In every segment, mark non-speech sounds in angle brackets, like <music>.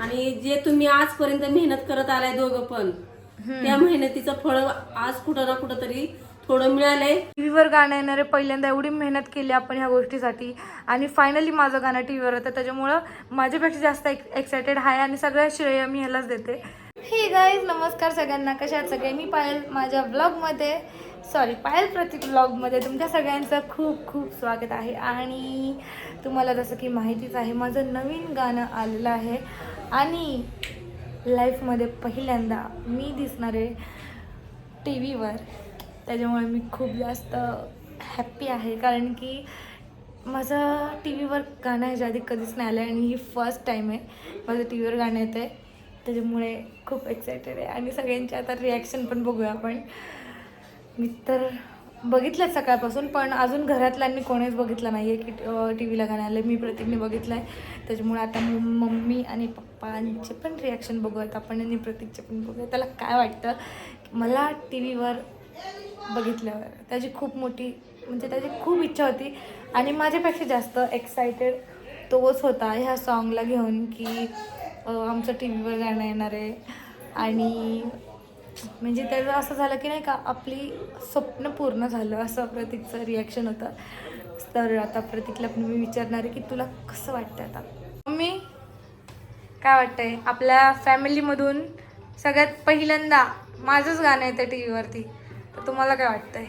आणि जे तुम्ही आजपर्यंत मेहनत करत आलाय दोघं पण त्या मेहनतीचं फळ आज कुठं ना कुठं तरी थोडं मिळालंय. टीव्हीवर गाणं येणारे पहिल्यांदा एवढी मेहनत केली आपण ह्या गोष्टीसाठी. आणि फायनली माझं गाणं टीव्हीवर होतं त्याच्यामुळं माझ्यापेक्षा जास्त एक्सायटेड आहे आणि सगळं श्रेय मी ह्यालाच देते. हे गाईज नमस्कार सगळ्यांना कशा आहात सगळे? मी पायल माझ्या ब्लॉगमध्ये सॉरी पायल प्रतीक ब्लॉगमध्ये तुमच्या सगळ्यांचं खूप खूप स्वागत आहे. आणि तुम्हाला जसं की माहितीच आहे माझं नवीन गाणं आलेलं आहे. आणि लाईफमध्ये पहिल्यांदा मी दिसणार आहे टी व्हीवर त्याच्यामुळे मी खूप जास्त हॅप्पी आहे. कारण की माझं टी व्हीवर गाणं ह्याच्या आधी कधीच नाही आलं आणि ही फर्स्ट टाईम आहे. माझं टी व्हीवर गाणं येतं आहे. त्याच्यामुळे खूप एक्सायटेड आहे. आणि सगळ्यांचे आता रिॲक्शन पण बघूया आपण. मी तर बघितलं सकाळपासून पण अजून घरातल्यांनी कोणीच बघितलं नाही आहे की टी व्हीला गाणं आलं मी प्रतीकने बघितलं आहे त्याच्यामुळे आता मम्मी आणि पप्पा पप्पांचे पण रिॲक्शन बघूयात आपण आणि प्रतीकचे पण बघूया त्याला काय वाटतं? मला टी व्हीवर बघितल्यावर त्याची खूप मोठी म्हणजे त्याची खूप इच्छा होती. आणि माझ्यापेक्षा जास्त एक्सायटेड तोच होता ह्या सॉन्गला घेऊन की आमचं टी व्हीवर गाणं येणार आहे. आणि म्हणजे त्याचं असं झालं की नाही का आपली स्वप्न पूर्ण झालं असं प्रतीकचं रिॲक्शन होतं. तर आता प्रतीकला पण मी विचारणार आहे की तुला कसं वाटतं आता? काय वाटतंय? आपल्या फॅमिलीमधून सगळ्यात पहिल्यांदा माझंच गाणं येतं टी व्हीवरती तर तुम्हाला काय वाटतंय?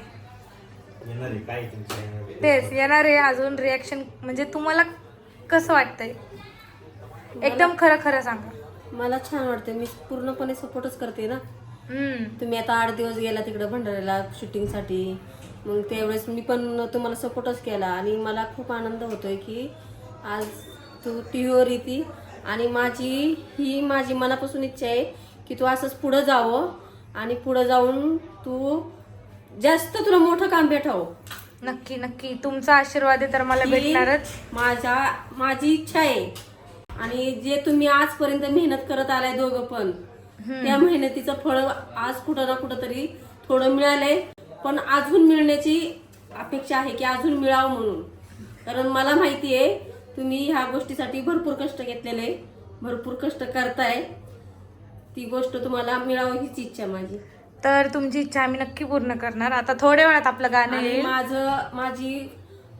येणार आहे काय तुमचं येणार? आहे? तेच येणार आहे अजून रिॲक्शन म्हणजे तुम्हाला कसं वाटतंय? एकदम खरं खरं सांगा. मला छान वाटतं मी पूर्णपणे सपोर्टच करते ना. हम्म. तुम्ही आता आठ दिवस गेला तिकडं भंडाऱ्याला शूटिंगसाठी मग त्यावेळेस मी पण तुम्हाला सपोर्टच केला आणि मला खूप आनंद होतोय की आज तू टी व्हीवर येते. आणि माझी ही माझी मनापासून इच्छा आहे की तू असंच पुढं जावं आणि पुढं जाऊन तू जास्त तुला मोठं काम भेटावं. नक्की नक्की. तुमचा आशीर्वाद आहे तर मला ही भेटणारच. माझ्या माझी इच्छा आहे. आणि जे तुम्ही आजपर्यंत मेहनत करत आलाय दोघं पण त्या मेहनतीचं फळ आज कुठं ना कुठं तरी थोडं मिळालंय. पण अजून मिळण्याची अपेक्षा आहे की अजून मिळावं म्हणून. कारण मला माहिती आहे तुम्ही ह्या गोष्टीसाठी भरपूर कष्ट घेतलेले भरपूर कष्ट करताय. ती गोष्ट तुम्हाला मिळावं हीच इच्छा माझी. तर तुमची इच्छा आम्ही नक्की पूर्ण करणार. आता थोड्या वेळात आपलं गाणं आणि येईल. माझं माझी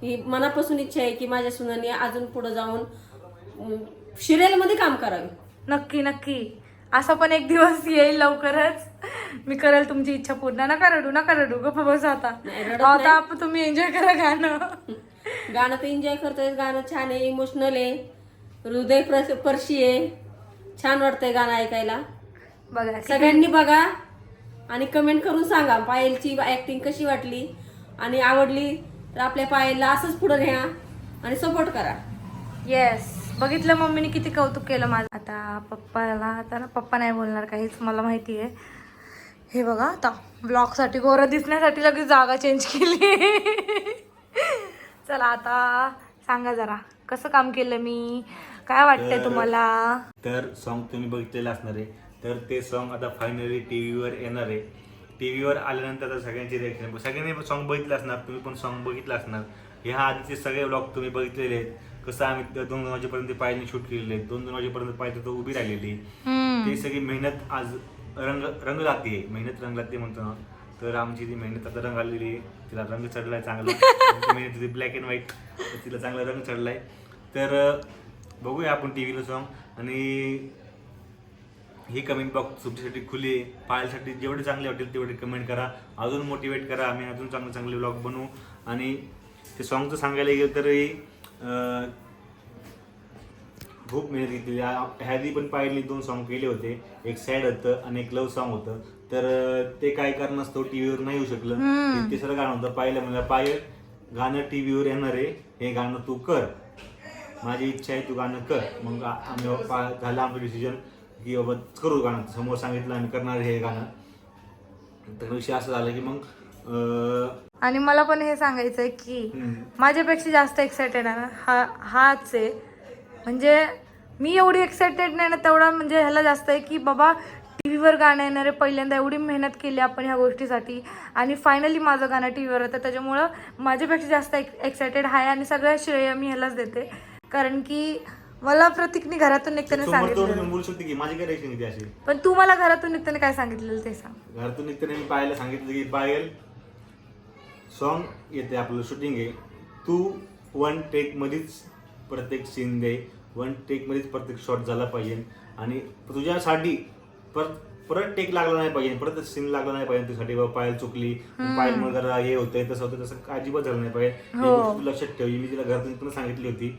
ही मनापासून इच्छा आहे की माझ्या सुनाने अजून पुढे जाऊन सिरियलमध्ये काम करावे. नक्की नक्की. असं पण एक दिवस येईल लवकरच. मी करेल तुमची इच्छा पूर्ण. नका रडू नका रडू. गप्प बस आता. नाही, रडत आता नाही. तुम्ही एन्जॉय करा गाणं. <laughs> गाणं तर एन्जॉय करतोय. गाणं छान आहे इमोशनल आहे. हृदय स्पर्शी आहे. छान वाटतंय गाणं ऐकायला. बघा सगळ्यांनी बघा आणि कमेंट करून सांगा पायलची ऍक्टिंग कशी वाटली आणि आवडली तर आपल्या पायलला असंच पुढे न्या आणि सपोर्ट करा. येस बघितलं मम्मीने किती कौतुक केलं माझं. आता पप्पाला आता ना पप्पा नाही बोलणार काहीच मला माहिती आहे. हे बघा आता ब्लॉगसाठी गोरं दिसण्यासाठी लगेच जागा चेंज केली. चला आता सांगा जरा कसं काम केलं मी? काय वाटतंय तर- तुम्हाला? तर सॉन्ग तुम्ही बघितलेलं असणार आहे. तर ते सॉन्ग आता फायनली टी व्हीवर येणार आहे. टी व्हीवर आल्यानंतर आता सगळ्यांची रिॲक्शन सगळ्यांनी सॉन्ग बघितलं असणार तुम्ही पण सॉन्ग बघितलं असणार. ह्या आधीचे सगळे ब्लॉग तुम्ही बघितलेले आहेत. कसं आम्ही दोन दोन वाजेपर्यंत पायने शूट केलेले आहेत. दोन दोन वाजेपर्यंत पाय तिथं उभी राहिलेली हम्म. ती सगळी मेहनत आज रंग रंग लागते मेहनत रंग लागते म्हणतो ना. तर आमची ती मेहनत आता रंग आलेली आहे. तिला रंग चढलाय चांगला. आमची मेहनत होती ब्लॅक अँड व्हाईट तिला चांगला रंग चढलाय. तर बघूया आपण टी व्हीला सॉन्ग आणि ही कमेंट बॉक्स तुमच्यासाठी खुली आहे. पाहायसाठी जेवढे चांगले वाटेल तेवढे कमेंट करा. अजून मोटिवेट करा. आम्ही अजून चांगले चांगले ब्लॉग बनवू. आणि ते सॉन्गचं सांगायला गेलं तर खूप मेहनत घेतली ह्यादी पण पाहिली दोन सॉन्ग केले होते. एक सॅड होतं आणि एक लव्ह सॉन्ग होतं. तर ते काय कारणास्तव टी व्हीवर नाही येऊ शकलं. हम्म. तिसरं गाणं होतं. पाहिलं म्हणजे पाय गाणं टी व्हीवर येणार आहे. हे गाणं तू कर. माझी इच्छा आहे तू गाणं कर. मग आ- आम्ही पा- झालं आमचं डिसिजन की बाबा करू गाणं. समोर सांगितलं आम्ही करणार आहे हे गाणं. तर विषय असं झाला की मग अं, आणि मला पण हे सांगायचं आहे की हम्म. माझ्यापेक्षा जास्त एक्सायटेड आहे ना. हा हाच आहे. म्हणजे मी एवढी एक्सायटेड नाही ना तेवढा म्हणजे ह्याला जास्त आहे की बाबा टी व्हीवर गाणं येणार आहे. पहिल्यांदा एवढी मेहनत केली आपण ह्या गोष्टीसाठी. आणि फायनली माझं गाणं टी व्हीवर होतं त्याच्यामुळं माझ्यापेक्षा जास्त एक्सायटेड आहे आणि सगळं श्रेय मी ह्यालाच देते. कारण की मला प्रतीकने घरातून निघताना सांगितलं बोलू शकते की माझी अशी? पण तू मला घरातून निघताना काय सांगितलेलं ते सांग. घरातून निघताना मी पाहायला सांगितलं की पायल सॉन्ग येते आपलं शूटिंग आहे. तू वन टेक मध्येच प्रत्येक सीन दे वन टेक मध्येच प्रत्येक शॉट झाला पाहिजे. आणि तुझ्यासाठी परत परत टेक लागला नाही पाहिजे परत सीन लागला नाही पाहिजे तुझ्यासाठी. बाबा पायल चुकली पायल मग जरा हे होतंय तसं होतं तसं अजिबात झालं नाही पाहिजे. ही हो. गोष्ट तू लक्षात ठेव ही मी तिला घरातून पण सांगितली होती.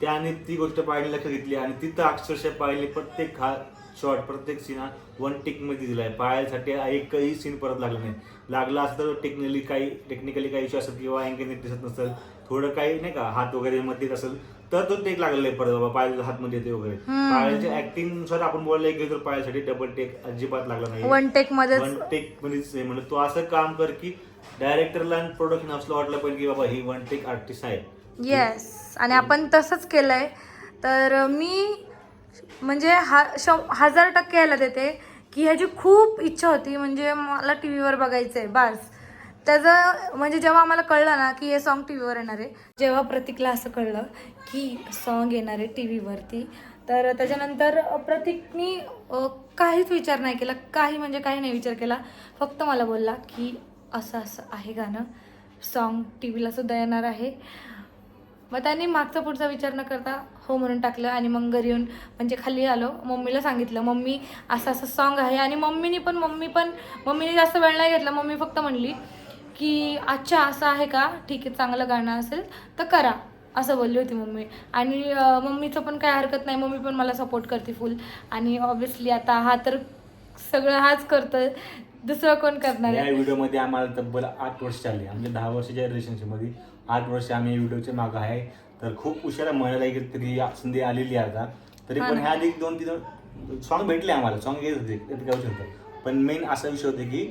त्याने ती गोष्ट पाहिली लक्षात घेतली आणि तिथं अक्षरशः पाहिली प्रत्येक हा शॉट प्रत्येक सीन हा वन टेकमध्ये दिलाय. पायासाठी एकही सीन परत लागला नाही. लागला असतं तर टेक्निकली काही टेक्निकली काही इश्यू असेल किंवा अँगल नीट दिसत नसेल थोडं काही नाही का हात वगैरे मध्ये असेल तर तो टेक लागलेला आहे परत बाबा पायाला हातमध्ये येते वगैरे. पायाच्या ऍक्टिंगनुसार आपण बोलायला गेलो तर पायासाठी डबल टेक अजिबात लागला नाही. वन टेक मध्येच. वन टेक मध्येच आहे. म्हणजे तू असं काम कर की डायरेक्टरला आणि प्रोडक्शन हाऊसला वाटलं पाहिजे की बाबा ही वन टेक आर्टिस्ट आहे. येस आणि आपण तसंच केलंय. तर मी म्हणजे हा हजार टक्के यायला देते की ह्याची खूप इच्छा होती. म्हणजे मला टी व्हीवर बघायचं आहे बस. त्याचं म्हणजे जेव्हा आम्हाला कळलं ना की हे सॉन्ग टी व्हीवर येणार आहे जेव्हा प्रतीकला असं कळलं की सॉन्ग येणार आहे टी व्हीवरती तर त्याच्यानंतर प्रतीकनी काहीच विचार नाही केला काही म्हणजे काही नाही विचार केला फक्त मला बोलला की असं असं आहे गाणं सॉन्ग टी व्हीला सुद्धा येणार आहे. मग त्यांनी मागचा पुढचा विचार न करता हो म्हणून टाकलं आणि मग घरी येऊन म्हणजे खाली आलो. मम्मीला सांगितलं मम्मी असं असं सॉन्ग आहे. आणि मम्मीनी पण मम्मी पण मम्मीने जास्त वेळ नाही घेतला मम्मी फक्त म्हणली की अच्छा असं आहे का? ठीक आहे चांगलं गाणं असेल तर करा असं बोलली होती मम्मी. आणि मम्मीचं पण काय हरकत नाही. मम्मी पण मला सपोर्ट करते फुल आणि ऑब्विसली आता हा तर सगळं हाच करतोय. दुसरं कोण करणार या व्हिडिओमध्ये आम्हाला तब्बल आठ वर्ष झाली म्हणजे दहा वर्षाच्या रिलेशनशिपमध्ये आठ वर्ष आम्ही या व्हिडिओच्या मागं आहे. तर खूप उशिरा म्हणायला एक तरी संधी आलेली आहे आता. तरी पण. ह्या आधी दोन तीन सॉन्ग भेटले आम्हाला. सॉन्ग येत होतं पण मेन असा विषय होता की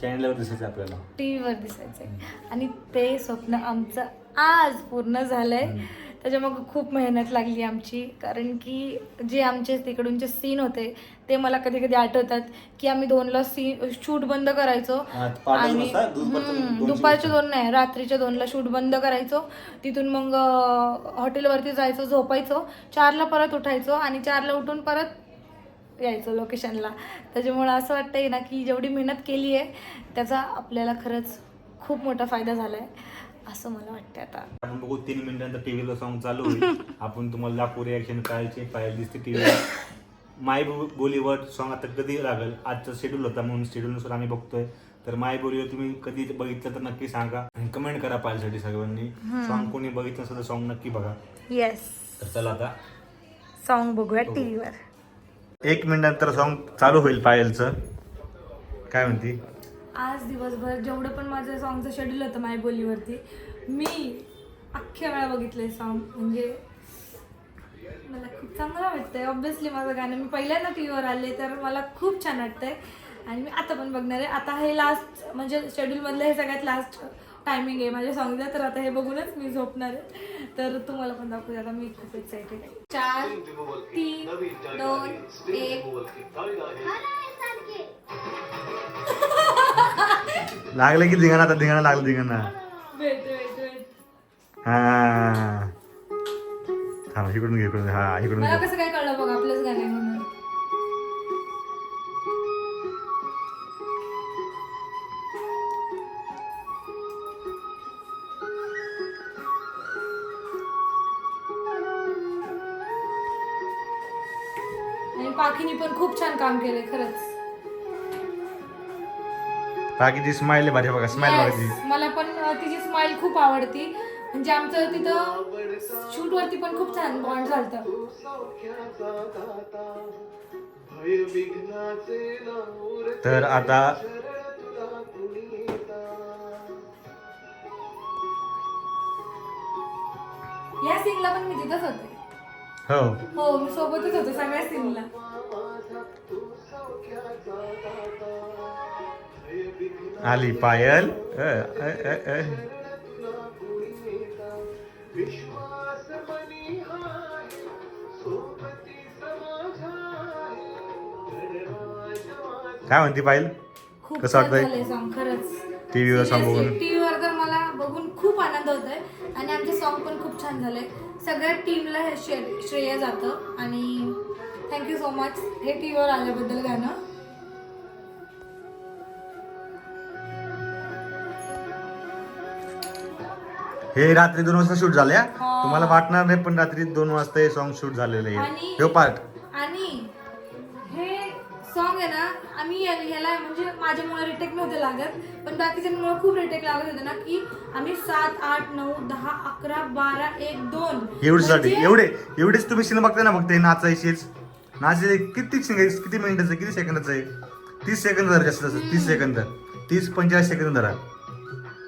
चॅनलवर दिसायचं आपल्याला. टी व्हीवर दिसायचंय. आणि ते स्वप्न आमचं आज पूर्ण झालंय. त्याच्यामग खूप मेहनत लागली आमची. कारण की जे आमचे तिकडूनचे सीन होते ते मला कधी कधी आठवतात की आम्ही दोनला सीन शूट बंद करायचो. हा, आणि वाजता, दुपारचं हम्म, दोनची दुपारचे वाजता. दोन नाही रात्रीच्या दोनला शूट बंद करायचो. तिथून मग अं, हॉटेलवरती जायचो झोपायचो. चारला परत उठायचो आणि चारला उठून परत यायचो लोकेशनला त्याच्यामुळं असं वाटतंय ना की जेवढी मेहनत केली आहे त्याचा आपल्याला खरंच खूप मोठा फायदा झाला आहे असं मला वाटतं आता. आपण बघू तीन मिनिटांनंतर टीव्हीला सॉन्ग चालू होईल. <laughs> आपण तुम्हाला लाखो रिॲक्शन पाहायचे पाहायला दिसते टीव्हीला माय बोलीवर सॉन्ग आता कधी लागेल? आजचा शेड्यूल होता म्हणून शेड्यूलनुसार आम्ही बघतोय. तर माय बोलीवर तुम्ही कधी बघितलं तर नक्की सांगा. आणि कमेंट करा पाहायसाठी सर्वांनी सॉन्ग कोणी बघितलं असेल तर सॉन्ग नक्की बघा. येस तर चला आता. सॉन्ग बघूया टी व्हीवर एक मिनिटानंतर सॉन्ग चालू होईल पायलचं. काय म्हणती? आज दिवसभर जेवढं पण माझं सॉंगचं शेड्यूल होतं माझ्या बोलीवरती मी अख्ख्या वेळा बघितलंय सॉन्ग म्हणजे मला खूप चांगलं वाटतंय. ऑब्विसली माझं गाणं मी पहिल्यांदा टी व्हीवर आले तर मला खूप छान वाटतंय. आणि मी आता पण बघणार आहे. आता हे लास्ट म्हणजे शेड्यूलमधलं हे सगळ्यात लास्ट टायमिंग आहे. माझ्या सॉंगचं तर आता हे बघूनच मी झोपणार आहे. तर तुम्हाला पण दाखवूया आता मी खूप एक्सायटेड आहे. चार तीन दोन एक. लागलं की धिंगाणा आता? धिंगाणा लागलं धिंगाणा. हा. इकडून घे इकडून. हा इकडून कसं काय कळलं बघ आपलंच गाणं म्हणून. पाखीनी पण खूप छान काम केलंय खरंच. बाकीची स्माइल भारी बघा स्माइल Yes, मला पण अ, तिची स्माइल खूप आवडती. म्हणजे आमचं तिथं शूट वरती पण खूप छान बॉन्ड झालतं तर आता या सीनला पण मी तिथंच होते. हो. हो मी सोबतच होते सगळ्या सीनला आली पायल. काय म्हणती पायल? खूप कसं वाटतंय? झालंय सॉन्ग बघून. टीव्हीवर तर मला बघून खूप आनंद होतोय. आणि आमचे सॉन्ग पण खूप छान झाले सगळ्या टीमला हे श्रे- श्रेय जातं. आणि थँक्यू सो मच हे टी व्हीवर आल्याबद्दल गाणं. हे रात्री दोन वाजता शूट झाले हा. हा. तुम्हाला वाटणार नाही पण रात्री दोन वाजता हे सॉन्ग शूट झालेलं आहे. आणि- हे पार्ट आणि हे सॉन्ग आहे ना आम्ही या- याला म्हणजे माझ्यामुळे रिटेक नव्हते लागत पण बाकीच्यांमुळे खूप रिटेक लागत होते ना की आम्ही सात आठ नऊ दहा अकरा बारा एक दोन. एवढ्यासाठी म्हणजे- एवढे एवढेच तुम्ही सिनेमा बघताय ना फक्त हे नाचायचेच. नाचायचे किती सिंग- किती मिनिटाचं? किती सेकंदाचं आहे? तीस सेकंद धरा जास्त जास्त. तीस सेकंद तीस पंचेचाळीस सेकंद धरा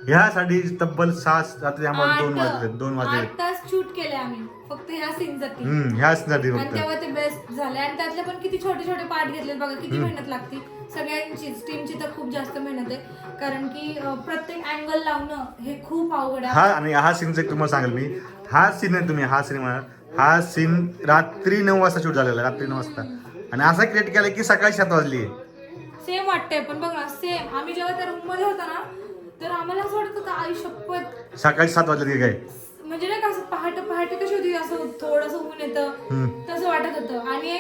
ह्यासाठी तब्बल सहा रात्री आम्हाला दोन वाजले दोन वाजले आठ तास शूट केले आम्ही. फक्त ह्या सीनसाठी हम्म ह्यासाठी आणि फक्त. तेव्हा ते बेस्ट झाले. आणि त्यातले पण किती छोटे छोटे पार्ट घेतले बघा किती मेहनत लागते. सगळ्यांचीच. टीमची तर खूप जास्त मेहनत आहे. कारण की अं, प्रत्येक अँगल लावणं हे खूप अवघड हा आहे आणि हा सीनचं एक तुम्हाला सांगेल मी हा सीन आहे तुम्ही हा सिनेमा हा सीन रात्री नऊ वाजता शूट झालेला रात्री नऊ वाजता. आणि असा क्रिएट केला की सकाळी सात वाजली सेम वाटतंय पण बघ ना सेम आम्ही जेव्हा त्या रूममध्ये होतो ना तर आम्हाला असं वाटत होतं आई शपथ सकाळी सात वाजले की काय? म्हणजे नाही का असं पहाटे पहाटे कशी होती असं थोडस ऊन येतं हम्म. तसं वाटत होतं. आणि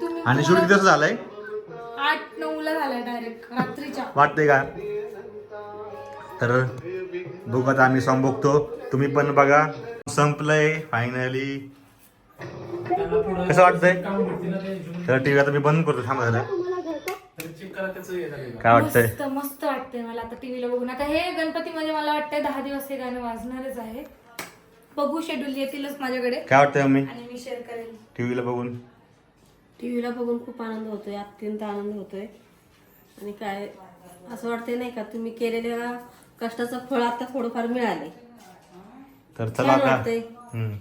तुम्ही आणि शूट किती वाजता झालंय? आठ नऊ ला झालाय डायरेक्ट रात्रीच्या. वाटतंय का? तर बघू आता आम्ही सॉन्ग बघतो. तुम्ही पण बघा. संपलंय फायनली कसं वाटतंय? तर टीव्ही आता मी बंद करतो थांबा जरा. काय वाटतंय? मस्त मस्त वाटतंय मला आता टीव्हीला बघून. आता हे गणपती मध्ये मला वाटतंय दहा दिवस हे गाणं वाजणारच आहे. बघू शेड्यूल येतीलच माझ्याकडे. काय वाटतंय मम्मी? आणि मी शेअर करेल. टीव्हीला बघून. टीव्हीला बघून खूप आनंद होतोय अत्यंत आनंद होतोय. आणि काय असं वाटतंय नाही का तुम्ही केलेल्या कष्टाचं फळ आता थोडंफार मिळाले. तर चला छान आता. वाटतंय. हम्म.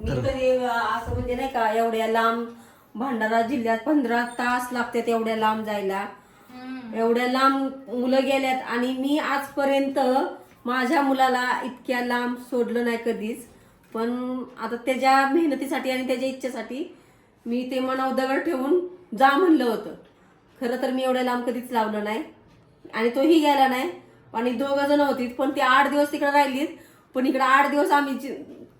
मी कधी असं म्हणजे नाही का एवढ्या लांब भंडारा जिल्ह्यात पंधरा तास लागतात एवढ्या लांब जायला. एवढ्या लांब मुलं गेल्यात आणि मी आजपर्यंत माझ्या मुलाला इतक्या लांब सोडलं नाही कधीच. पण आता त्याच्या मेहनतीसाठी आणि त्याच्या इच्छेसाठी मी ते मनावर दगड ठेवून जा म्हणलं होतं. खरं तर मी एवढ्या लांब कधीच लावलं नाही आणि तोही गेला नाही. आणि दोघं जण होती पण ते आठ दिवस तिकडे राहिलीत पण इकडे आठ दिवस आम्ही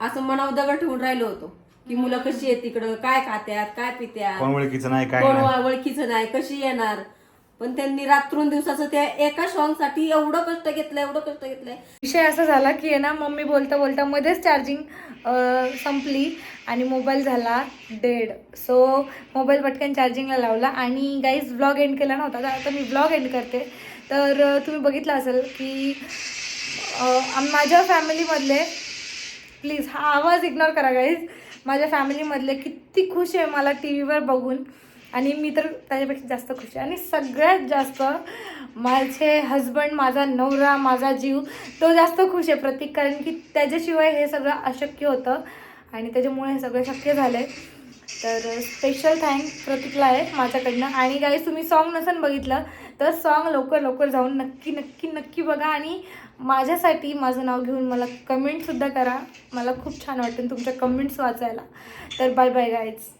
असं मनावर दगड ठेवून राहिलो होतो. की मुलं कशी आहेत तिकडं काय खात्यात काय पित्यात? कोण ओळखीचं नाही काय कोण नाही. ओळखीचं नाही कशी येणार? पण त्यांनी रात्रून दिवसाचं त्या एका सॉंगसाठी एवढं कष्ट घेतलं एवढं कष्ट घेतलंय विषय असा झाला की आहे ना मम्मी बोलता बोलता मध्येच चार्जिंग संपली आणि मोबाईल झाला डेड. सो मोबाईल पटकन चार्जिंगला लावला आणि गाईज ब्लॉग एंड केला नव्हता. तर आता मी ब्लॉग एंड करते. तर अं, तुम्ही बघितलं असेल की अं, आम- माझ्या फॅमिलीमधले प्लीज हा आवाज इग्नोर करा गाईज माझ्या फॅमिलीमधले किती खुश आहे मला टी व्हीवर बघून. आणि मी तर त्याच्यापेक्षा जास्त खुश आहे. आणि सगळ्यात जास्त माझे हजबंड माझा नवरा माझा जीव तो जास्त खुश आहे प्रतीक. कारण की त्याच्याशिवाय हे सगळं अशक्य होतं. आणि त्याच्यामुळे हे सगळं शक्य झालं आहे तर स्पेशल थँक प्रतीकला आहे माझ्याकडनं. आणि काही तुम्ही सॉन्ग नसेल बघितलं तर सॉन्ग लवकर लवकर जाऊन नक्की नक्की नक्की बघा. आणि माझ्यासाठी माझं नाव घेऊन मला कमेंटसुद्धा करा. मला खूप छान वाटेल तुमच्या कमेंट्स वाचायला. तर बाय बाय गाईज